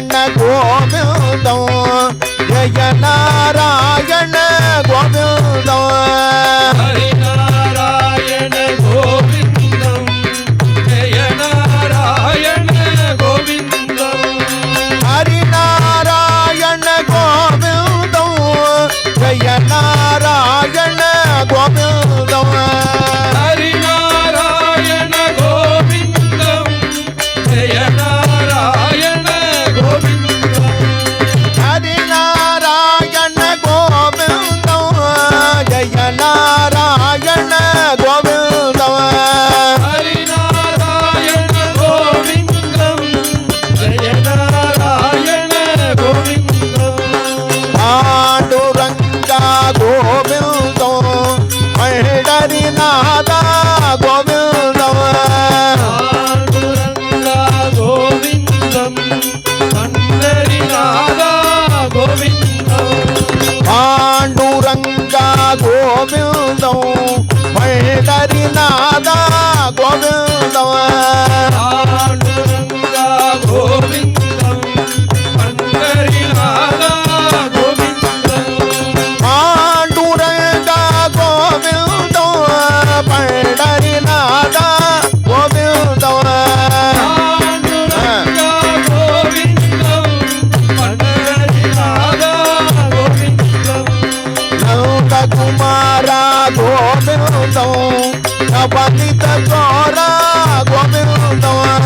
நாராயண கோவிந்தம். ஜெய நாராயண கோவிந்தம். ராதா கோவிந்தம் கோவிந்தம் ராதா குமாரா கோவிந்தம் Tita Cora, Gomes não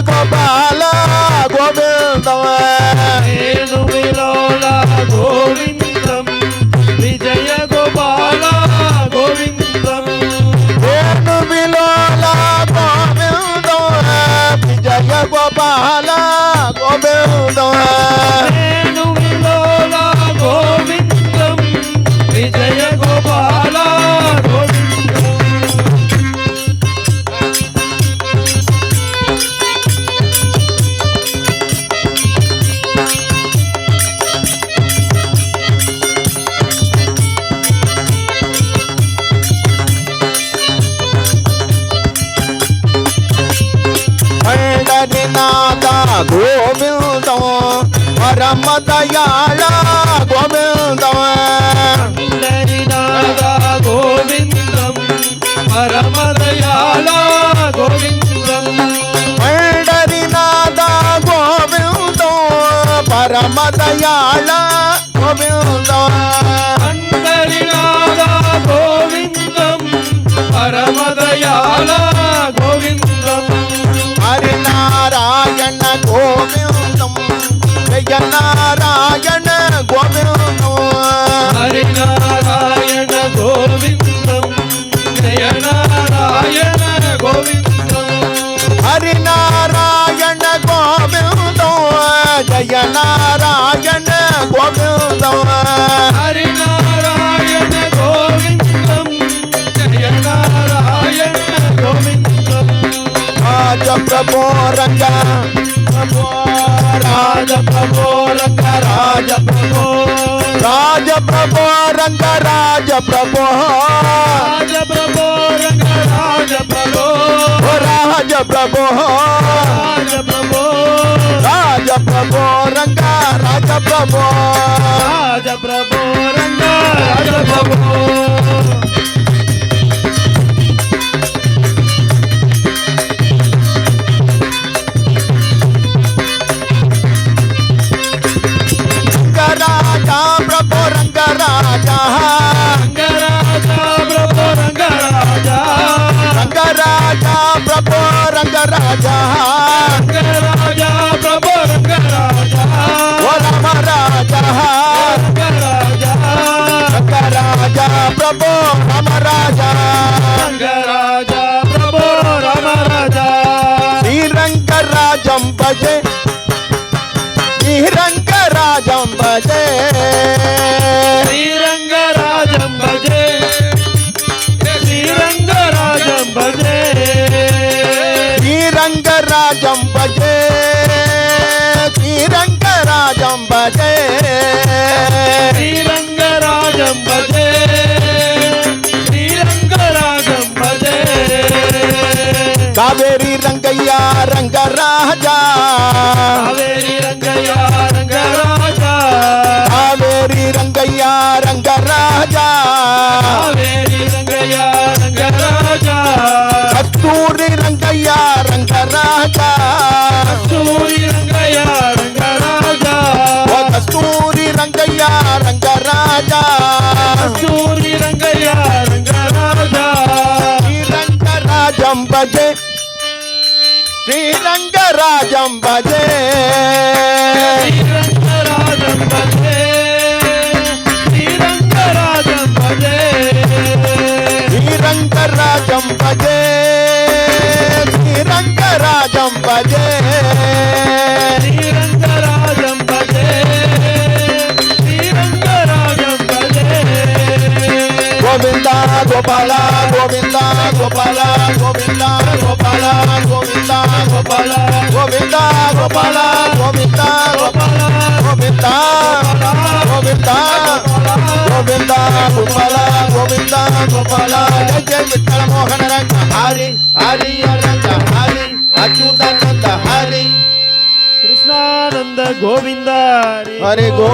Gopala ಗೋವಿಂದವ Venu ವಿಲೋಲ ಗೋವಿಂದಂ ವಿಜಯ ಗೋಪಾಲ ಗೋವಿಂದಂ ವೇಣು ವಿಲೋಲ ಗೋವಿಂದವ ವಿಜಯ ಗೋಪಾಲ ಗೋವಿಂದವ பரம தயாள கோவிந்தவன் கோவிந்தம் பரம தயாள கோவிந்தம் பண்டரிநாத கோவிந்தம் பரம தயாள கோவிந்தம் பண்டரிநாத கோவிந்தம் பரம தயாள கோவிந்தம். ஹரிநாராயண கோவிந்தம். நாராயண கோவிந்தம். ஹரி நாராயண கோவிந்தம். ஜெய நாராயண கோவிந்தம். ஹரி நாராயண கோவிந்தம். ஜெய நாராயண கோவிந்தம். ஹரி நாராயண கோவிந்தம். ஜெய நாராயண கோவிந்தம். ராஜ பிரபோ ராஜ பிரபோ రాజ ప్రభో రాజ ప్రభో రంగ రాజ ప్రభో రాజ ప్రభో రంగ రాజ ప్రభో రాజ ప్రభో రాజ ప్రభో రాజ ప్రభో రంగ రాజ ప్రభో రాజ ప్రభో రంగ రాజ राजा। राजा प्रभु राजा राम राजा राजा राजा प्रभु राम राजा। राजा प्रभु राम राजा राजम बजे। रंग राजम बजे। பஜே. ஸ்ரீரங்கராஜம் பஜே. ஸ்ரீரங்கராஜம் பஜே. காவேரி ரங்கையா ரங்கராஜா காவேரி ரங்கையா ரங்கராஜா பஜே ஸ்ரீரங்கராஜம் பஜே ஸ்ரீரங்கராஜம் பஜே ஸ்ரீரங்கராஜம் பஜே ஸ்ரீரங்கராஜம் பஜே ஸ்ரீரங்கராஜம் பஜே ஸ்ரீரங்கராஜம் பஜே கோவிந்தா கோபால கோவிந்தா கோபால கோவிந்தா గోపాల గోవింద గోపాల గోవింద గోపాల గోవింద గోపాల గోవింద గోవింద గోవింద గోపాల గోవింద గోపాల. జయ జయ విఠల మోహన రంగ హరి హరి అనంద హరి అచ్యుతానంద హరి. కృష్ణానంద గోవింద హరి. గో